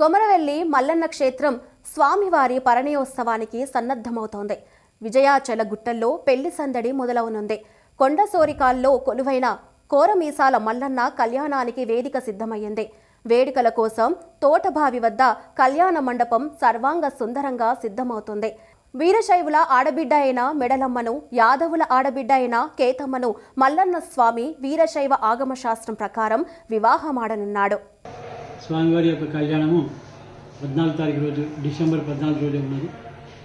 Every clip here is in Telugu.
కొమరవెల్లి మల్లన్న క్షేత్రం స్వామివారి పరణయోత్సవానికి సన్నద్ధమవుతోంది. విజయాచల గుట్టల్లో పెళ్ళి సందడి మొదలవనుంది. కొండ సోరికాల్లో కొలువైన కోరమీసాల మల్లన్న కళ్యాణానికి వేదిక సిద్ధమయ్యింది. వేడుకల కోసం తోటబావి వద్ద కళ్యాణ మండపం సర్వాంగ సుందరంగా సిద్ధమవుతుంది. వీరశైవుల ఆడబిడ్డ అయిన మెడలమ్మను యాదవుల ఆడబిడ్డ అయిన కేతమ్మను మల్లన్న స్వామి వీరశైవ ఆగమశాస్త్రం ప్రకారం వివాహమాడనున్నాడు. స్వామివారి యొక్క కళ్యాణము పద్నాలుగు తారీఖు రోజు డిసెంబర్ పద్నాలుగు రోజు ఉన్నది.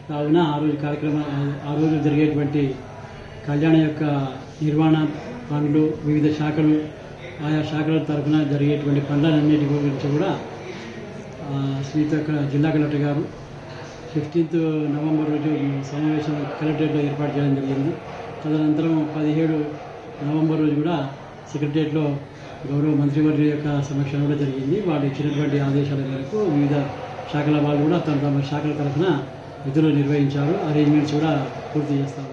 కావున ఆ రోజు కార్యక్రమం ఆ రోజు జరిగేటువంటి కళ్యాణం యొక్క నిర్వహణ పనులు వివిధ శాఖలు ఆయా శాఖల తరఫున జరిగేటువంటి పనులన్నిటి గురించి కూడా శ్రీత జిల్లా కలెక్టర్ గారు ఫిఫ్టీన్త్ నవంబర్ రోజు సమావేశం కలెక్టరేట్లో ఏర్పాటు చేయడం జరిగింది. తదనంతరం పదిహేడు నవంబర్ రోజు కూడా సెక్రటరియట్లో గౌరవ మంత్రివర్యుల యొక్క సమక్షం కూడా జరిగింది. వాళ్ళు ఇచ్చినటువంటి ఆదేశాల మేరకు వివిధ శాఖల వాళ్ళు కూడా తమ తమ శాఖల తరఫున విధులు నిర్వహించారు. అరేంజ్మెంట్స్ కూడా పూర్తి చేస్తారు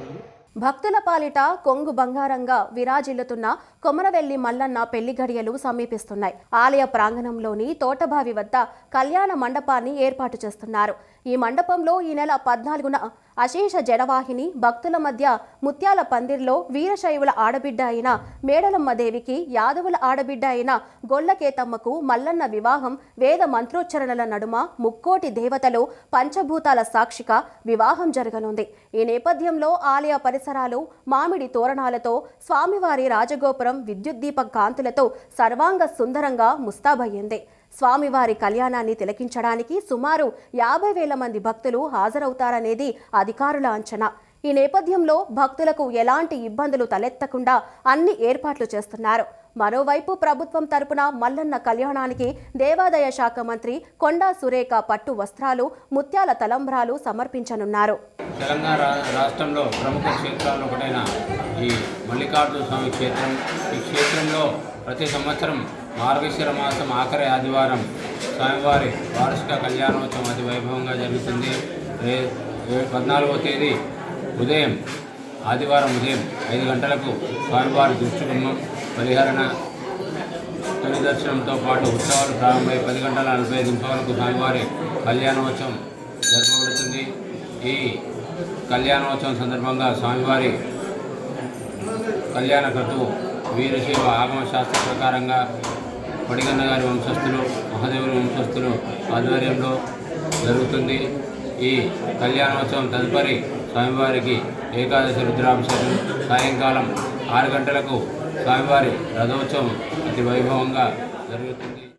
భక్తుల పాలిట కొంగు బంగారంగా విరాజిల్లుతున్న కొమరవెల్లి మల్లన్న పెళ్ళి గడియలు సమీపిస్తున్నాయి. ఆలయ ప్రాంగణంలోని తోటబావి వద్ద కళ్యాణ మండపాన్ని ఏర్పాటు చేస్తున్నారు. ఈ మండపంలో ఈ నెల పద్నాలుగున అశేష జడవాహిని భక్తుల మధ్య ముత్యాల పందిర్లో వీరశైవుల ఆడబిడ్డ అయిన మేడలమ్మదేవికి యాదవుల ఆడబిడ్డ అయిన గొల్లకేతమ్మకు మల్లన్న వివాహం వేద మంత్రోచ్చరణల నడుమ ముక్కోటి దేవతలు పంచభూతాల సాక్షిగా వివాహం జరగనుంది. ఈ నేపథ్యంలో ఆలయ పరిసరాలు మామిడి తోరణాలతో స్వామివారి రాజగోపురం విద్యుత్ దీప కాంతులతో సర్వాంగ సుందరంగా ముస్తాబయ్యింది. స్వామివారి కళ్యాణాన్ని తిలకించడానికి సుమారు యాభై వేల మంది భక్తులు హాజరవుతారనేది అధికారుల అంచనా. ఈ నేపథ్యంలో భక్తులకు ఎలాంటి ఇబ్బందులు తలెత్తకుండా అన్ని ఏర్పాట్లు చేస్తున్నారు. మరోవైపు ప్రభుత్వం తరపున మల్లన్న కళ్యాణానికి దేవాదాయ శాఖ మంత్రి కొండా సురేఖ పట్టు వస్త్రాలు ముత్యాల తలంబ్రాలు సమర్పించనున్నారు. తెలంగాణ రాష్ట్రంలో ప్రముఖ క్షేత్రాల్లో ఒకటైన ఈ మల్లికార్జున స్వామి క్షేత్రం. ఈ క్షేత్రంలో ప్రతి సంవత్సరం మార్గశిర మాసం ఆఖరి ఆదివారం స్వామివారి వార్షిక కళ్యాణోత్సవం అతి వైభవంగా జరుగుతుంది. రే పద్నాలుగవ తేదీ ఉదయం ఆదివారం ఉదయం ఐదు గంటలకు స్వామివారి దృష్టిగుమ్మం పరిహరణ తొలి దర్శనంతో పాటు ఉత్సవాలు ప్రారంభమై పది గంటల నలభై ఐదు నిమిషాలకు స్వామివారి కళ్యాణోత్సవం జరపబడుతుంది. ఈ కళ్యాణోత్సవం సందర్భంగా స్వామివారి కళ్యాణ క్రతువు వీరశైవ ఆగమ శాస్త్ర ప్రకారంగా పడిగన్న గారి వంశస్థులు మహాదేవుని వంశస్థులు ఆధ్వర్యంలో జరుగుతుంది ఈ కళ్యాణోత్సవం తదుపరి స్వామివారికి ఏకాదశి రుద్రాభిషేకం. సాయంకాలం ఆరు గంటలకు స్వామివారి రథోత్సవం అతి వైభవంగా జరుగుతుంది.